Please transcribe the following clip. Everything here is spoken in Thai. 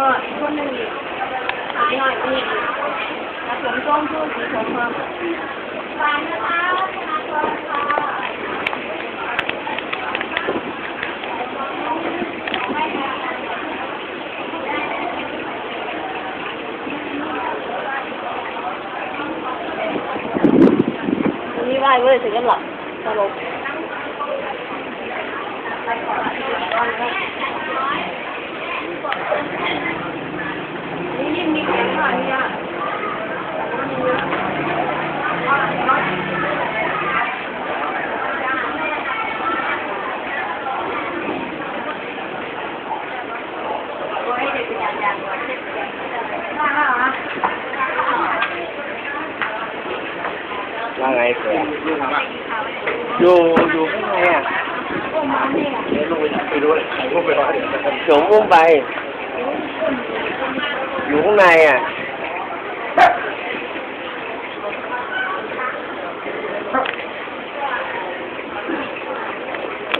หนึ่งอีกอีกหน่อยอีกผสมส้มชูสีผมครับฟานนะคะมาก่อนค่ะวันนี้ไหว้เว้ยถึงกันหลับตลก นี่ยิ่งมีเสียงหน่อยเนี่ย ว่าไงเสืออยู่อยู่ข้างในอะอยู่อุ้มไปอยู่ข้างในอะ